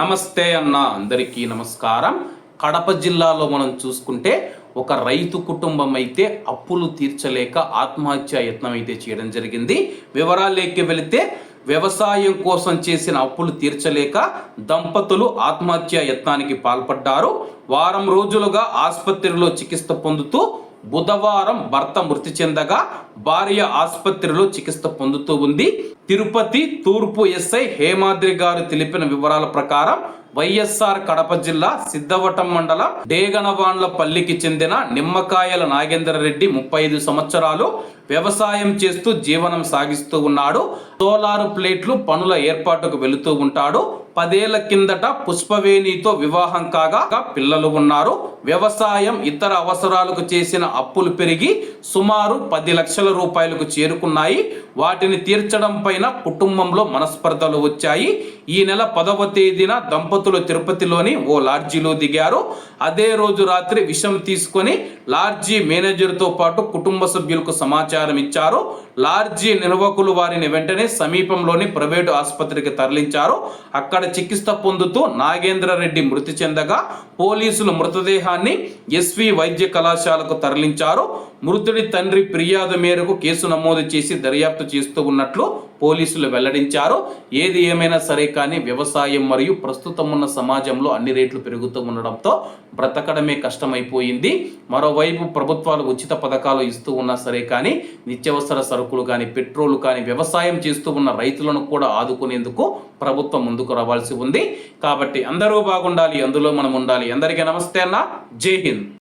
నమస్తే అన్న అందరికీ నమస్కారం. కడప జిల్లాలో మనం చూసుకుంటే ఒక రైతు కుటుంబం అయితే అప్పులు తీర్చలేక ఆత్మహత్య యత్నం అయితే చేయడం జరిగింది. వివరాలేకి వెళితే వ్యవసాయం కోసం చేసిన అప్పులు తీర్చలేక దంపతులు ఆత్మహత్య యత్నానికి పాల్పడ్డారు. వారం రోజులుగా ఆసుపత్రిలో చికిత్స పొందుతూ బుధవారం భర్త మృతి చెందగా భార్య ఆసుపత్రిలో చికిత్స పొందుతూ ఉంది. తిరుపతి తూర్పు ఎస్ఐ హేమాద్రి గారు తెలిపిన వివరాల ప్రకారం వైఎస్ఆర్ కడప జిల్లా సిద్ధవటం మండలం డేగనవాండ్ల పల్లికి చెందిన నిమ్మకాయల నాగేంద్రరెడ్డి ముప్పై ఐదు సంవత్సరాలు వ్యవసాయం చేస్తూ జీవనం సాగిస్తూ ఉన్నాడు. సోలార్ ప్లేట్లు పనుల ఏర్పాటుకు వెళుతూ ఉంటాడు. పదేళ్ళ కిందట పుష్పవేణితో వివాహం కాగా పిల్లలు ఉన్నారు. వ్యవసాయం ఇతర అవసరాలకు చేసిన అప్పులు పెరిగి సుమారు పది లక్షల రూపాయలకు చేరుకున్నాయి. వాటిని తీర్చడం పైన కుటుంబంలో మనస్పర్ధలు వచ్చాయి. ఈ నెల పదవ తేదీన దంపతులు తిరుపతిలోని ఓ లాడ్జీలో దిగారు. అదే రోజు రాత్రి విషం తీసుకొని లార్జీ మేనేజర్తో పాటు కుటుంబ సభ్యులకు సమాచారం ఇచ్చారు. లార్జీ నిర్వాహకులు వారిని వెంటనే సమీపంలోని ప్రైవేటు ఆసుపత్రికి తరలించారు. అక్కడ చికిత్స పొందుతూ నాగేంద్ర రెడ్డి మృతి చెందగా పోలీసులు మృతదేహాన్ని ఎస్వి వైద్య కళాశాలకు తరలించారు. మృతుడి తండ్రి ఫిర్యాదు మేరకు కేసు నమోదు చేసి దర్యాప్తు చేస్తూ ఉన్నట్లు పోలీసులు వెల్లడించారు. ఏది ఏమైనా సరే కానీ వ్యవసాయం మరియు ప్రస్తుతం ఉన్న సమాజంలో అన్ని రేట్లు పెరుగుతూ ఉండడంతో బ్రతకడమే కష్టమైపోయింది. మరోవైపు ప్రభుత్వాలు ఉచిత పథకాలు ఇస్తూ ఉన్నా సరే కానీ నిత్యవసర సరుకులు కానీ పెట్రోల్ కానీ వ్యవసాయం చేస్తూ ఉన్న రైతులను కూడా ఆదుకునేందుకు ప్రభుత్వం ముందుకు రావాల్సి ఉంది. కాబట్టి అందరూ బాగుండాలి అందులో మనం ఉండాలి. అందరికీ నమస్తే అన్న. జై హింద్.